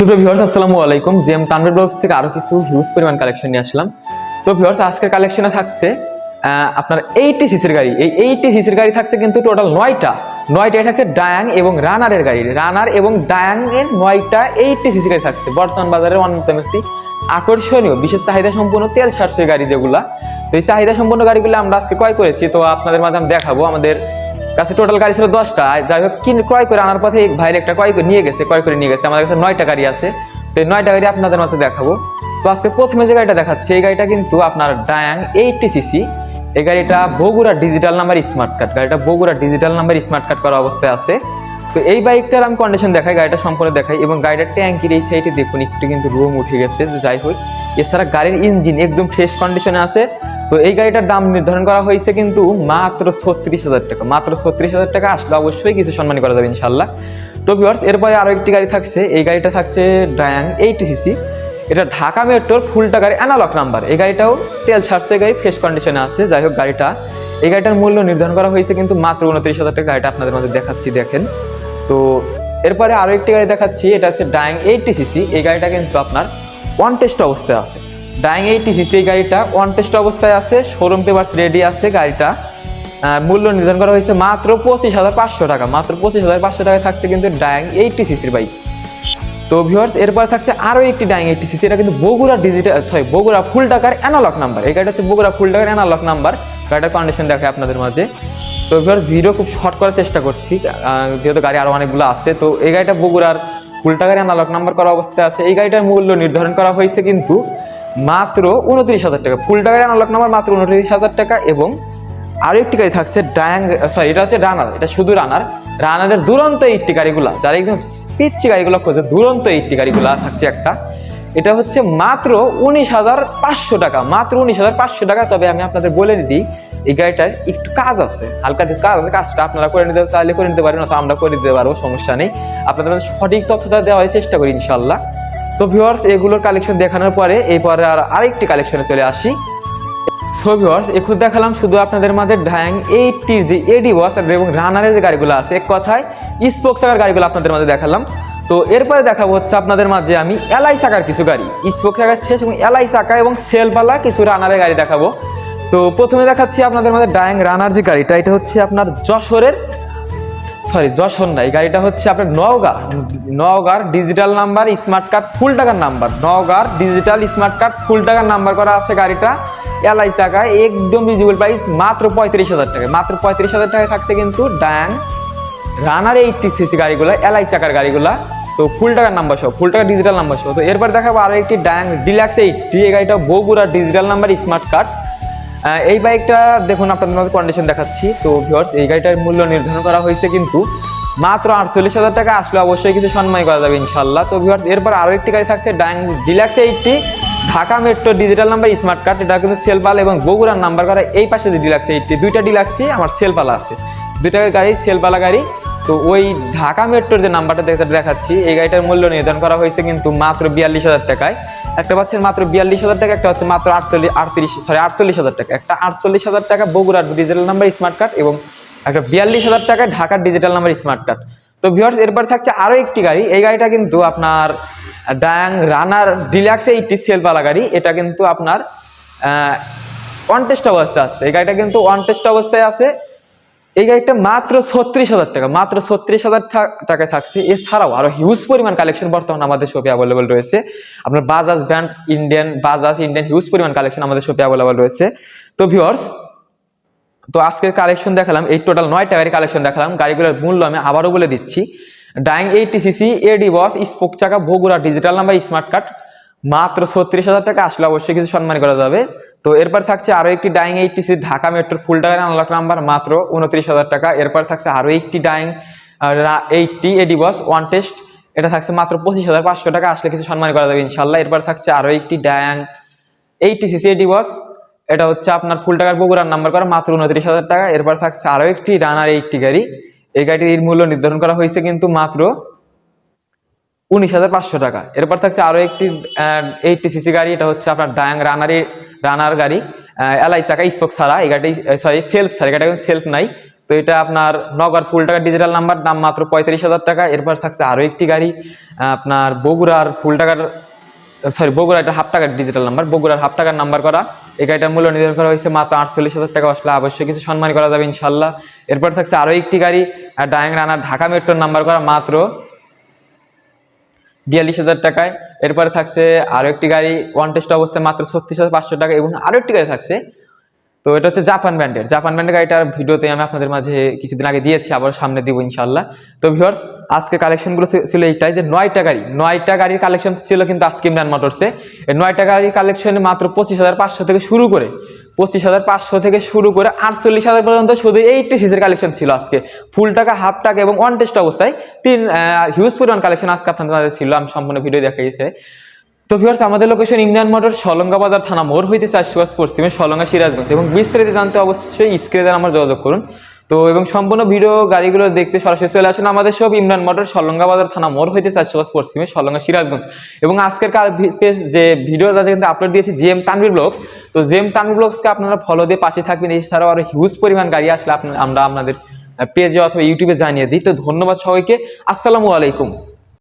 সুপ্রিয় ভিউয়ার্স আসসালামু আলাইকুম। জেম তানভীর ব্লগস থেকে কিছু হিউজ পরিমাণ কালেকশন নিয়ে আসলাম। তো আজকের কালেকশনে থাকছে আপনার এইটি সিসির গাড়ি। এই এইটি সিসির গাড়ি থাকছে কিন্তু টোটাল নয়টা। থাকছে ডায়াং এবং রানারের গাড়ি। রানার এবং ডায়াং এর নয়টা এইটি সিসি গাড়ি থাকছে। বর্তমান বাজারে অন্যতম একটি আকর্ষণীয়। বিশেষ চাহিদা সম্পন্ন তেল সাশ্রয়ী গাড়ি যেগুলা। তো এই চাহিদা সম্পন্ন গাড়িগুলো আমরা আজকে ক্রয় করেছি। তো আপনাদের মাধ্যমে দেখাবো আমাদের কাছে টোটাল গাড়ি ছিল দশটা। যাই হোক, কিন ক্রয় করে আনার পথে ভাইয়ের একটা ক্রয় করে নিয়ে গেছে, ক্রয় করে নিয়ে গেছে। আমাদের কাছে নয়টা গাড়ি আছে। তো এই নয়টা গাড়ি আপনাদের মাঝে দেখাবো। তো আজকে প্রথমে যে গাড়িটা দেখাচ্ছে, এই গাড়িটা কিন্তু আপনার ডায়াং এইটটি সিসি এই গাড়িটা Bogura digital number smart card গাড়িটা Bogura digital number smart card করা অবস্থায় আছে। তো এই বাইকটার আমি কন্ডিশন দেখাই, গাড়িটা সম্পূর্ণ দেখাই। এবং গাড়িটার ট্যাঙ্কির এই সাইডে দেখুন, একটু কিন্তু রুম উঠে গেছে। যাই হোক, এছাড়া গাড়ির ইঞ্জিন একদম ফ্রেশ কন্ডিশনে আছে। তো এই গাড়িটার দাম নির্ধারণ করা হয়েছে কিন্তু মাত্র ছত্রিশ হাজার টাকা। মাত্র ছত্রিশ হাজার টাকা আসলে অবশ্যই কিছু সম্মানী করা যাবে ইনশাল্লাহ তো ভিউয়ার্স এরপরে আরও একটি গাড়ি থাকছে। এই গাড়িটা থাকছে ডায়াং এইটি সিসি। এটা ঢাকা মেট্রোর ফুলটা গাড়ি অ্যানালগ নাম্বার এই গাড়িটাও তেল ছাড়ছে, গাড়ি ফ্রেশ কন্ডিশনে আছে। যাই হোক, গাড়িটা, এই গাড়িটার মূল্য নির্ধারণ করা হয়েছে কিন্তু মাত্র উনত্রিশ হাজার টাকা। গাড়িটা আপনাদের মাঝে দেখাচ্ছি, দেখেন। তো এরপরে আরও একটি গাড়ি দেখাচ্ছি। এটা হচ্ছে ডাইং এইটটি সিসি। এই গাড়িটা কিন্তু আপনার ওয়ান টেস্ট অবস্থায় আছে। ডাইং এইটটি সিসি এই গাড়িটা ওয়ান টেস্ট অবস্থায় আছে শোরুম পেপার্স রেডি আছে গাড়িটা। মূল্য নির্ধারণ করা হয়েছে মাত্র পঁচিশ হাজার পাঁচশো টাকা, মাত্র পঁচিশ হাজার পাঁচশো টাকায় থাকছে কিন্তু ডাইং এইটটি সিসির বাইক তো ভিউয়ার্স এরপর থাকছে আরও একটি ডাইং এইটটি সিসি এটা কিন্তু Bogura digital sorry Bogura full টাকার অ্যানালগ নাম্বার এই গাড়িটা হচ্ছে বগুড়া ফুল টাকার অ্যানালগ নাম্বার গাড়িটার কন্ডিশন দেখে আপনাদের মাঝে। তো ভিউয়ার্স ভিডিও খুব শর্ট করার চেষ্টা করছি। যেহেতু গাড়ি আরও অনেকগুলো আছে, তো এই গাড়িটা বগুড়ার ফুল টাকার অ্যানালগ নাম্বার করা অবস্থায় আছে। এই গাড়িটার মূল্য নির্ধারণ করা হয়েছে কিন্তু মাত্র উনত্রিশ হাজার টাকা। ফুল টাকার অ্যানালগ নাম্বার মাত্র উনত্রিশ হাজার টাকা এবং আরও একটি গাড়ি থাকছে ডায়াং সরি এটা হচ্ছে রানার এটা শুধু রানার রানারের দুরন্ত এইটটি গাড়িগুলা, যারা একদম পিচ্ছি গাড়িগুলো খোঁজে, দুরন্ত এইটটি গাড়িগুলা থাকছে একটা। এটা হচ্ছে মাত্র উনিশ হাজার পাঁচশো টাকা, মাত্র উনিশ হাজার পাঁচশো টাকা। তবে আমি আপনাদের বলে দিই, এই গাড়িটার একটু কাজ আছে, হালকা কিছু কাজ আছে, কাজটা আপনারা করে নিতে চাইলে করে নিতে পারেন, অথবা আমরা করে দিতে পারব, সমস্যা নেই। আপনাদের সঠিক তথ্যটা দেওয়ার চেষ্টা করি ইনশাল্লাহ তো ভিউয়ার্স এগুলোর কালেকশন দেখানোর পরে, এরপরে আর আরেকটি কালেকশনে চলে আসি। সো ভিউয়ার্স এখন দেখালাম শুধু আপনাদের মাঝে ড্যাং এইটির যে এডি বস এবং রানারের যে গাড়িগুলো আছে। এক কথায় স্পোক চাকার গাড়িগুলো আপনাদের মাঝে দেখালাম। তো এরপরে দেখাবো হচ্ছে আপনাদের মাঝে আমি এলআই চাকার কিছু গাড়ি। স্পোক চাকার শেষ এবং এলআই চাকা এবং সেলপালা কিছু রানারের গাড়ি দেখাবো। তো প্রথমে দেখাচ্ছি আপনাদের মাঝে ডায়াং রানার যে গাড়িটা, এটা হচ্ছে আপনার যশোরের সরি যশোর না, এই গাড়িটা হচ্ছে আপনার নওগাঁ। নওগাঁর digital number smart card full টাকার নাম্বার নওগাঁর ডিজিটাল স্মার্ট কার্ড ফুল টাকার নাম্বার করা আছে গাড়িটা। এলআই চাকা একদম রিজনেবল প্রাইস মাত্র পঁয়ত্রিশ হাজার টাকা। মাত্র পঁয়ত্রিশ হাজার টাকায় থাকছে কিন্তু ডায়াং রানার এইটটি সিসি গাড়িগুলো, এলআই চাকার গাড়িগুলা। তো ফুল টাকার নাম্বার সহ ফুল টাকার ডিজিটাল নাম্বার সহ। তো এরপর দেখাবো আরও একটি ডায়াং ডিলাক্স এইটটি এই গাড়িটা বগুড়ার ডিজিটাল নাম্বার স্মার্ট কার্ড এই বাইকটা দেখুন, আপনাদের কন্ডিশন দেখাচ্ছি। তো ভিউয়ার্স এই গাড়িটার মূল্য নির্ধারণ করা হয়েছে কিন্তু মাত্র আটচল্লিশ হাজার টাকা। আসলে অবশ্যই কিছু সম্মান করা যাবে ইনশাল্লাহ তো ভিউয়ার্স এরপর আরও একটি গাড়ি থাকছে Dayang deluxe eighty Dhaka metro digital number smart card এটা কিন্তু সেলপাল এবং বগুড়ার নাম্বার করা এই পাশে যে ডিলাক্স এইটটি দুইটা ডিলাক্সই আমার সেলপালা আছে। দুইটা গাড়ি সেলপালা গাড়ি। তো ওই ঢাকা মেট্রোর যে নাম্বারটা দেখাচ্ছি, এই গাড়িটার মূল্য নির্ধারণ করা হয়েছে কিন্তু মাত্র বিয়াল্লিশ হাজার টাকায়। একটা পাচ্ছেন মাত্র বিয়াল্লিশ হাজার টাকা, একটা হচ্ছে মাত্র আটচল্লিশ, আটত্রিশ সরি আটচল্লিশ হাজার টাকা। একটা আটচল্লিশ হাজার টাকা বগুড়ার ডিজিটাল নাম্বার স্মার্ট কার্ড এবং একটা বিয়াল্লিশ হাজার টাকা ঢাকার ডিজিটাল নাম্বার স্মার্ট কার্ড তো ভিউয়ার্স এরপর থাকছে আরও একটি গাড়ি। এই গাড়িটা কিন্তু আপনার ডায়াং রানার ডিলাক্স এইটটি সেলপালা গাড়ি। এটা কিন্তু আপনার ওয়ান টেস্ট অবস্থায় আছে। এই গাড়িটা কিন্তু ওয়ান টেস্ট অবস্থায় আছে। এই গাড়িটা মাত্র ছত্রিশ হাজার টাকা, মাত্র ছত্রিশ হাজার টাকায় থাকছে। এছাড়াও আরও হিউজ পরিমাণ কালেকশন বর্তমানে আমাদের শপে অ্যাভেলেবল রয়েছে। আপনার Bajaj brand Indian Bajaj Indian huge পরিমাণ কালেকশন আমাদের শপে অ্যাভেলেবল রয়েছে। তো ভিউয়ার্স তো আজকের কালেকশন দেখালাম, এই টোটাল নয় গাড়ি কালেকশন দেখালাম। গাড়িগুলোর মূল্য আমি আবারও বলে দিচ্ছি। Dayang eighty CC AD boss spoke চাকা Bogura digital number smart card মাত্র ছত্রিশ হাজার টাকা। আসলে অবশ্যই কিছু সম্মান করা যাবে। তো এরপর থাকছে আরও একটি ডাইং এইটি সিসি ঢাকা মেট্রোর ফুল টাকার আনলক নাম্বার মাত্র উনত্রিশ হাজার টাকা। এরপর থাকছে আরও একটি Dayang eighty AD boss one test এটা থাকছে মাত্র পঁচিশ হাজার পাঁচশো টাকা, আসলে কিছু সম্মান করা যাবে ইনশাল্লাহ এরপর থাকছে আরও একটি ডায়াং এইটি সিসি এডি বস এটা হচ্ছে আপনার ফুল টাকার বগুড়ার নাম্বার করা, মাত্র উনত্রিশ হাজার টাকা। এরপর থাকছে আরও একটি রানার এইটটি গাড়ি। এই গাড়িটির মূল্য নির্ধারণ করা হয়েছে কিন্তু মাত্র উনিশ হাজার পাঁচশো টাকা। এরপর থাকছে আরও একটি এইটটি সিসি গাড়ি, এটা হচ্ছে আপনার ডায়াং রানারি রানার গাড়ি। এলআই চাকা, স্পোক ছাড়া। এই গাড়ি সরি সেলফ ছাড়া। এই এখন সেলফ নাই। তো এটা আপনার নগর ফুল টাকা ডিজিটাল নাম্বার দাম মাত্র পঁয়ত্রিশ হাজার টাকা। এরপর থাকছে আরও একটি গাড়ি আপনার বগুড়ার ফুল টাকার সরি বগুড়া এটা হাফ টাকার ডিজিটাল নাম্বার বগুড়ার হাফ টাকার নাম্বার করা। এই গাড়িটার মূল্য নির্ধারণ করা হয়েছে মাত্র আটচল্লিশ হাজার টাকা। আসলে অবশ্যই কিছু সম্মান করা যাবে ইনশাল্লাহ। এরপর থাকছে আরও একটি গাড়ি ডায়াং রানার ঢাকা মেট্রোর নাম্বার করা মাত্র বিয়াল্লিশ হাজার টাকায়। এরপরে থাকছে আরও একটি গাড়ি ওয়ান টেস্ট অবস্থায় মাত্র ছত্রিশ হাজার পাঁচশো টাকা এবং আরও একটি গাড়ি থাকছে। তো এটা হচ্ছে জাপান ব্র্যান্ডের জাপান ব্র্যান্ডের গাড়িটার ভিডিওতে আমি আপনাদের মাঝে কিছুদিন আগে দিয়েছি আবার সামনে দিব ইনশাল্লাহ তো ভিউয়ার্স আজকে কালেকশনগুলো ছিল এইটাই যে নয়টা গাড়ি। নয়টা গাড়ির কালেকশন ছিল কিন্তু আজকে ইমরান মোটরসে এই নয়টা গাড়ির কালেকশনে মাত্র পঁচিশ হাজার পাঁচশো থেকে শুরু করে পঁচিশ হাজার পাঁচশো থেকে শুরু করে আটচল্লিশ হাজার পর্যন্ত শুধু এইটটি সিসির কালেকশন ছিল আজকে। ফুল টাকা হাফ টাকা এবং ওয়ান টেস্ট অবস্থায় তিন হিউজ পরিমাণ কালেকশন আজকে আপনাদের ছিল, আমি সম্পূর্ণ ভিডিও দেখাইছে। তো ভিউয়ার্স আমাদের লোকেশন ইন্ডিয়ান মোটর, সলঙ্গা বাজার থানা মোড় হইতে চাষবাস পশ্চিমে সলঙ্গা সিরাজগঞ্জ এবং বিস্তারিত জানতে অবশ্যই স্ক্রিনে আমার যোগাযোগ করুন। তো এবং সম্পূর্ণ ভিডিও গাড়িগুলো দেখতে সরাসরি চলে আসেন আমাদের সব ইমরান মোটর সলঙ্গা বাজার থানা মোড় হইতে চারশো গাছ পশ্চিমে সলঙ্গা সিরাজগঞ্জ। এবং আজকের কাল যে ভিডিও যে ভিডিওটা কিন্তু আপলোড দিয়েছে জিএম তানবির ব্লগস। তো জিএম তানবির ব্লগসকে আপনারা ফলো দিয়ে পাশে থাকবেন। এছাড়াও আরও হিউজ পরিমাণ গাড়ি আসলে আমরা আপনাদের পেজে অথবা ইউটিউবে জানিয়ে দিই। তো ধন্যবাদ সবাইকে। আসসালামু আলাইকুম।